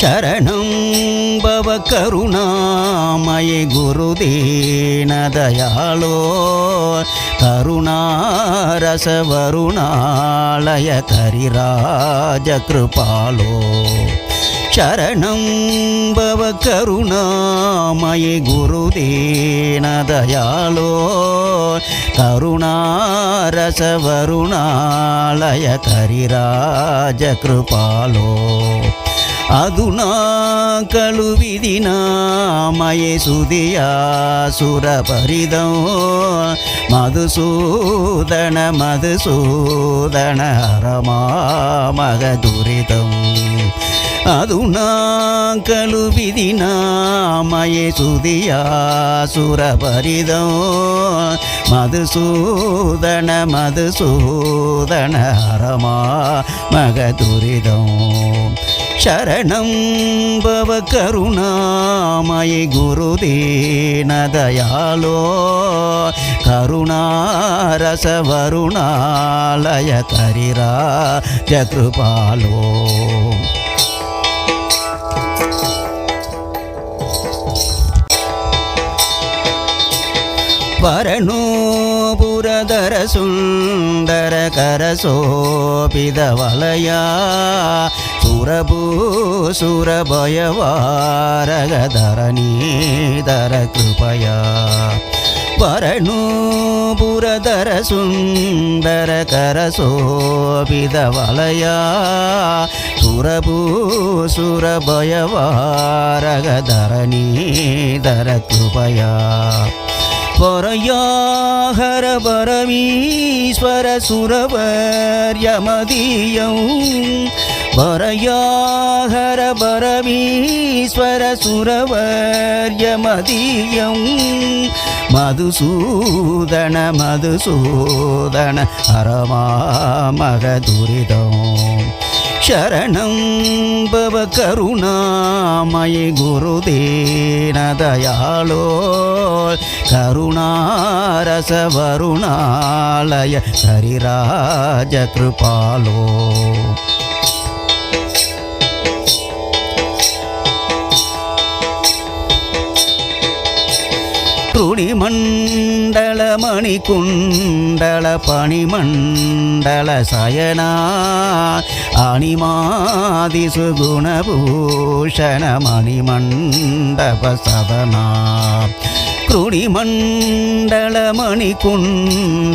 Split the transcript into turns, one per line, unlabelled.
शरणं भव करुणामये गुरुदीन दयालो करुणारसवरुणालय करिराजकृपालो शरणं भव करुणामये गुरुदीन दयालो करुणारसवरुणालय करिराजकृपालो అధునా కలు విదినామయే సుదియా సురపరిదం మధుసూదన మధుసూదన హరమామగ దురితం అధునా కలు విదినామయే సుదియా సురపరిదం மதுசூதன மதுசூதன ஹரமா மகதுரிதம் शरणं भव करुणामयि गुरुदीनदयालो करुणारसवरुणालय करिरा जकृपालो பரணோபுரதர சுந்தர கரசோபித வலையா సురభయవారగధరణీధర కృపయా పరణూపురధర సుందర కరసోపిదవలయా సురభూ సురభయవారగధరణీధర కృపయా பரயாகர பரமீஸ்வர சுரவர் யமதியம் வரயாகர பரமீஸ்வர சுரவர்ய மதியம் மதுசூதன மதுசூதன அரமாமக துரிதம் शरणं भव करुणामयि गुरुदेन दयालो करुणारसवरुणालय हरिराजकृपालो துளி மண்டல மணி குண்டல பணிமண்டல சயனா அணிமாதி சுகுணபூஷண மணிமண்டப சதனா. குடிமண்டல மணி குண்ட